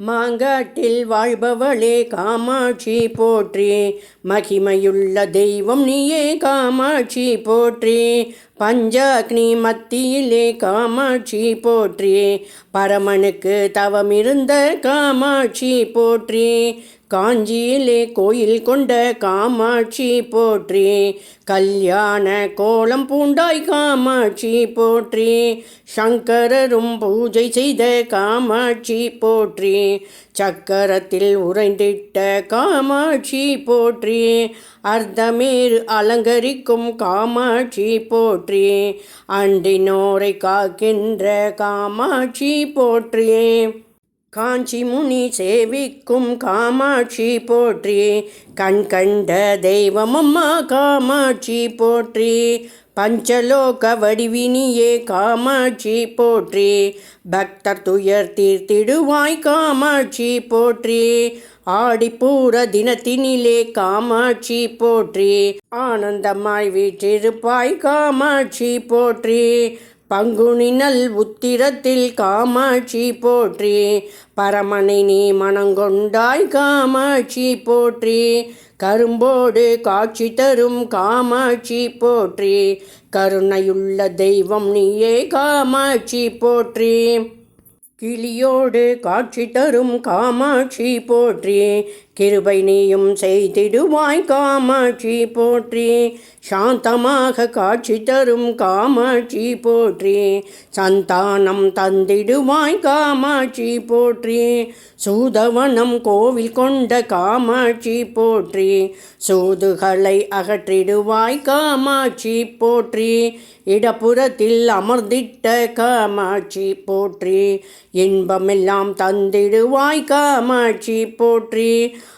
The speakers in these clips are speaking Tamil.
மாங்காட்டில் வாழ்பவளே காமாட்சி போற்றி. மகிமையுள்ள தெய்வம் நீயே காமாட்சி போற்றி. பஞ்சாக்னி மத்தியிலே காமாட்சி போற்றி. பரமனுக்கு தவமிருந்த காமாட்சி போற்றி. காஞ்சியிலே கோயில் கொண்ட காமாட்சி போற்றி. கல்யாண கோலம் பூண்டாய் காமாட்சி போற்றி. சங்கரரும் பூஜை செய்த காமாட்சி போற்றி. சக்கரத்தில் உறைந்திட்ட காமாட்சி போற்றி. அர்த்தமேறு அலங்கரிக்கும் காமாட்சி போற்றி. அண்டினோரை காக்கின்ற காமாட்சி போற்றியே காஞ்சி முனி சேவிக்கும் காமாட்சி போற்றி கண் கண்ட தெய்வமம்மா காமாட்சி போற்றி பஞ்சலோக வடிவினியே காமாட்சி போற்றி. பக்தர் துயர் தீர்த்திடுவாய் காமாட்சி போற்றி. ஆடிப்பூர தினத்தினிலே காமாட்சி போற்றி. ஆனந்தமாய் வீற்றிருப்பாய் காமாட்சி போற்றி. பங்குனி நல் உத்திரத்தில் காமாட்சி போற்றி. பரமனை நீ மனங்கொண்டாய் காமாட்சி போற்றி. கரும்போடு காட்சி தரும் காமாட்சி போற்றி. கருணையுள்ள தெய்வம் நீயே காமாட்சி போற்றி. கிளியோடு காட்சி தரும் காமாட்சி போற்றி. கிருபை நீயும் செய்திடுவாய் காமாட்சி போற்றி. சாந்தமாக காட்சி தரும் காமாட்சி போற்றி. சந்தானம் தந்திடுவாய் காமாட்சி போற்றி. சூதவனம் கோவில் கொண்ட காமாட்சி போற்றி. சூதுகளை அகற்றிடுவாய் காமாட்சி போற்றி. இடப்புறத்தில் அமர்ந்திட்ட காமாட்சி போற்றி. இன்பமெல்லாம் தந்திடுவாய் காமாட்சி போற்றி.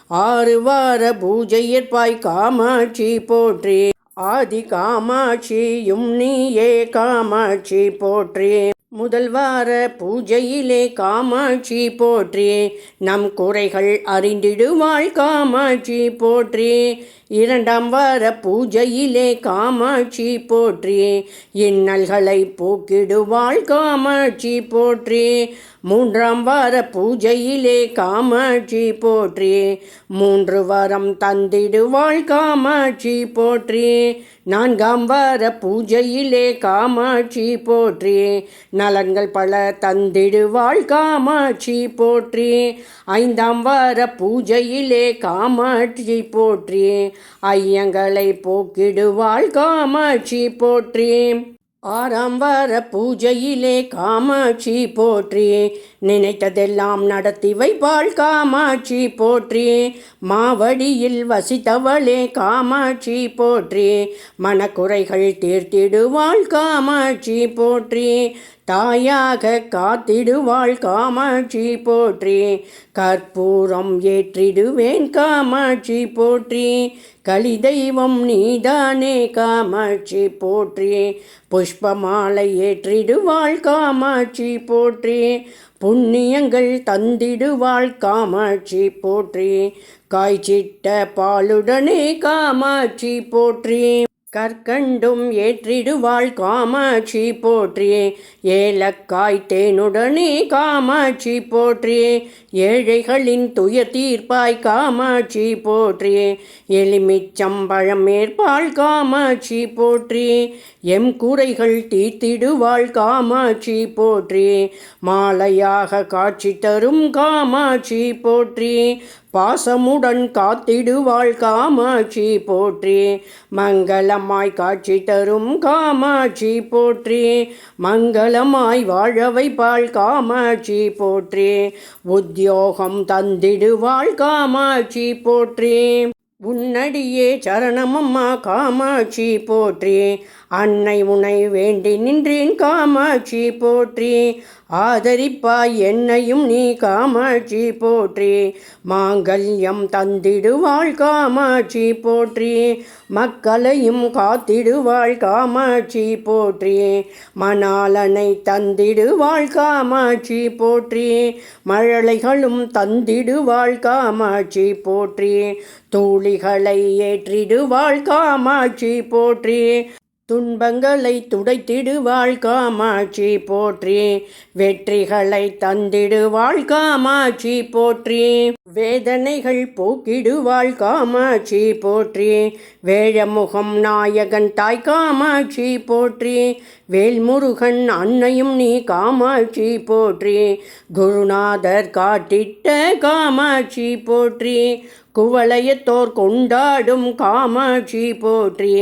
ஆறு வார பூஜையற்பாய் காமாட்சி போற்றி. ஆதி காமாட்சியும் நீயே காமாட்சி போற்றி. முதல் வார பூஜையிலே காமாட்சி போற்றி. நம் குறைகள் அறிந்திடுவாள் காமாட்சி போற்றி. இரண்டாம் வார பூஜையிலே காமாட்சி போற்றி. இன்னல்களை போக்கிடுவாள் காமாட்சி போற்றி. மூன்றாம் வார பூஜையிலே காமாட்சி போற்றி. மூன்று வாரம் தந்திடுவாள் காமாட்சி போற்றி. நான்காம் வார பூஜையிலே காமாட்சி போற்றி. நலன்கள் பல தந்திடுவாள் காமாட்சி போற்றி. ஐந்தாம் வார பூஜையிலே காமாட்சி போற்றி. ஐயங்களை போக்கிடுவாள் காமாட்சி போற்றி. ஆறாம் வார பூஜையிலே காமாட்சி போற்றி நினைத்ததெல்லாம் நடத்தி வைப்பாள் காமாட்சி போற்றி மாவடியில் வசித்தவளே காமாட்சி போற்றி மனக்குறைகள் தீர்த்திடுவாள் காமாட்சி போற்றி தாயாக காத்திடுவாள் காமாட்சி போற்றி. கற்பூரம் ஏற்றிடுவேன் காமாட்சி போற்றி. களி தெய்வம் நீதானே காமாட்சி போற்றி. புஷ்பமாலை ஏற்றிடுவாள் காமாட்சி போற்றி. புண்ணியங்கள் தந்திடுவாள் காமாட்சி போற்றி. காய்ச்சிட்ட பாலுடனே காமாட்சி போற்றி. கற்கண்டும் ஏற்றிடுவாள் காமாட்சி போற்றியே. ஏலக்காய் தேனுடனே காமாட்சி போற்றியே. ஏழைகளின் துயர் தீர்ப்பாய் காமாட்சி போற்றி. எளிமிச்சம்பழம் மேற்பால் காமாட்சி போற்றி. எம் குறைகள் தீர்த்திடுவாள் காமாட்சி போற்றி. மாலையாக காட்சி தரும் காமாட்சி போற்றி. பாசமுடன் காத்திடுவாள் காமாட்சி போற்றி. மங்களமாய் காட்சி தரும் காமாட்சி போற்றி. மங்களமாய் வாழ வைப்பாள் காமாட்சி போற்றி. உத்தியோகம் தந்திடுவாள் காமாட்சி போற்றி. உன்னடியே சரணமம்மா காமாட்சி போற்றி. அன்னை உனை வேண்டி நின்றேன் காமாட்சி போற்றி. ஆதரிப்பாய் என்னையும் நீ காமாட்சி போற்றி. மாங்கல்யம் தந்திடுவாள் காமாட்சி போற்றி. மக்களையும் காத்திடுவாள் காமாட்சி போற்றி. மணாலனை தந்திடுவாள் காமாட்சி போற்றி. மழலைகளும் தந்திடுவாள் காமாட்சி போற்றி. தூளிகளை ஏற்றிடுவாள் காமாட்சி போற்றி. துன்பங்களை துடைத்திடுவாள் காமாட்சி போற்றி. வெற்றிகளை தந்திடுவாள் காமாட்சி போற்றி. வேதனைகள் போக்கிடுவாள் காமாட்சி போற்றி. வேழமுகம் நாயகன் தாய் காமாட்சி போற்றி. வேல்முருகன் அன்னையும் நீ காமாட்சி போற்றி. குருநாதர் காட்டிட்ட காமாட்சி போற்றி. குவளையத்தோர் கொண்டாடும் காமாட்சி போற்றி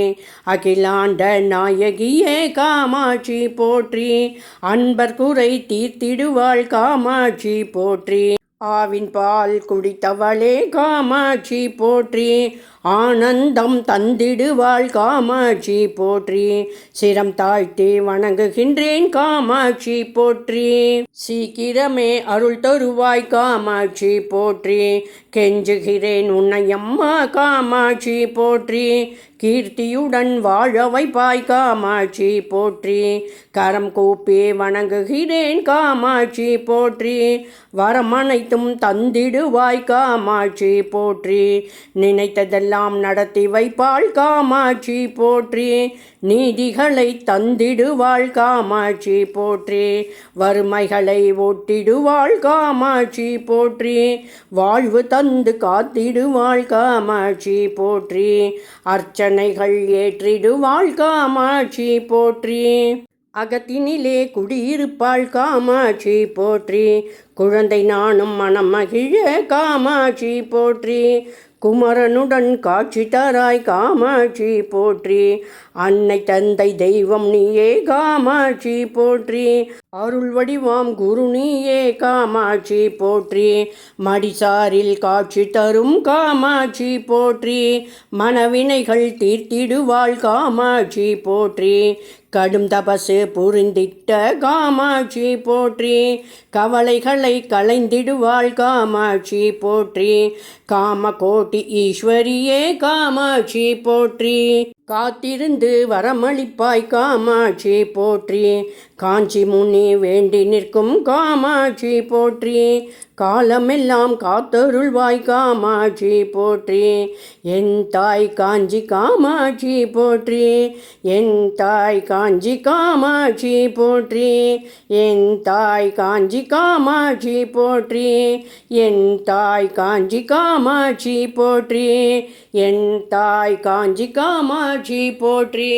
அகிலாண்ட நாயகியே காமாட்சி போற்றி. அன்பர் குறை தீர்த்திடுவாள் காமாட்சி போற்றி. ஆவின் பால் குடித்தவளே காமாட்சி போற்றி. ஆனந்தம் தந்திடுவாள் காமாட்சி போற்றி. சிரம் தாழ்த்தி வணங்குகின்றேன் காமாட்சி போற்றி. சீக்கிரமே அருள் தருவாய் காமாட்சி போற்றி. கெஞ்சுகிறேன் உன்னையம்மா காமாட்சி போற்றி. கீர்த்தியுடன் வாழ வைப்பாய் காமாட்சி போற்றி. கரம் கூப்பி வணங்குகிறேன் காமாட்சி போற்றி. வரமனைத்தும் தந்திடுவாய் காமாட்சி போற்றி. நினைத்ததெல்லாம் நடத்தி வைப்பாள் காமாட்சி போற்றி. நீதிகளை தந்திடுவாள் காமாட்சி போற்றி. வறுமைகளை ஒட்டிடுவாள் காமாட்சி போற்றி. வாழ்வு தந்து காத்திடுவாள் காமாட்சி போற்றி. அத்தனைகள் ஏற்றிடுவாள் காமாட்சி போற்றி. அகத்தினிலே குடியிருப்பாள் காமாட்சி போற்றி. குழந்தை நானும் மனம் மகிழ காமாட்சி போற்றி. குமரனுடன் காட்சி தராய் காமாட்சி போற்றி. அன்னை தந்தை தெய்வம் நீயே காமாட்சி போற்றி. அருள் வடிவாம் குரு நீயே காமாட்சி போற்றி. மடிசாரில் காட்சி தரும் காமாட்சி போற்றி. மனவினைகள் தீர்த்திடுவாள் காமாட்சி போற்றி. கடும் தபசு புரிந்திட்ட காமாட்சி போற்றி. கவலைகளை களைந்திடுவாள் காமாட்சி போற்றி. காமகோட்டி ஈஸ்வரியே காமாட்சி போற்றி. காத்திருந்து வரமளிப்பாய் காமாட்சி போற்றி. காஞ்சி முனி வேண்டி நிற்கும் காமாட்சி போற்றி. காலமெல்லாம் காத்தருள்வாய் காமாட்சி போற்றி. என் தாய் காஞ்சி காமாட்சி போற்றி. என் தாய் காஞ்சி காமாட்சி போற்றி. என் தாய் காஞ்சி காமாட்சி போற்றி. என் தாய் காஞ்சி காமாட்சி போற்றி. என் தாய் காஞ்சி காமாட்சி போற்றி.